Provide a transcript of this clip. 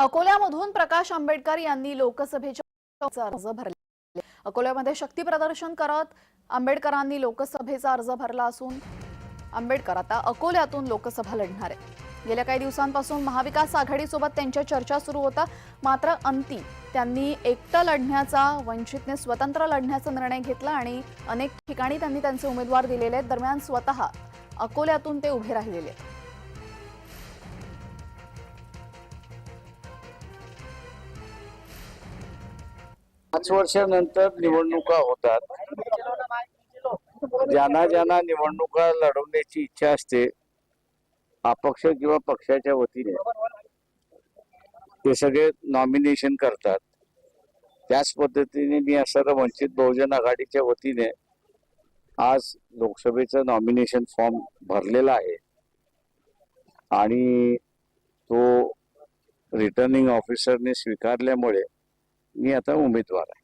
अकोल्यामधून प्रकाश आंबेडकर यांनी लोकसभेच्या अर्ज भरले. अकोल्यामध्ये शक्ती प्रदर्शन करत आंबेडकरांनी लोकसभेचा अर्ज भरला असून आंबेडकर आता अकोल्यातून लोकसभा लढणार आहे गेल्या काही दिवसांपासून महाविकास आघाडीसोबत त्यांच्या चर्चा सुरू होता. मात्र अंती त्यांनी एकटं लढण्याचा वंचितने स्वतंत्र लढण्याचा निर्णय घेतला आणि अनेक ठिकाणी त्यांनी त्यांचे उमेदवार दिलेले आहेत. दरम्यान स्वतः अकोल्यातून ते उभे राहिलेले पाच वर्षानंतर निवडणुका होतात. ज्यांना ज्यांना निवडणुका लढवण्याची इच्छा असते अपक्ष किंवा पक्षाच्या वतीने ते सगळे नॉमिनेशन करतात. त्याच पद्धतीने मी असं वंचित बहुजन आघाडीच्या वतीने आज लोकसभेचं नॉमिनेशन फॉर्म भरलेला आहे. आणि तो रिटर्निंग ऑफिसरने स्वीकारल्यामुळे मी आता उमेदवार आहे.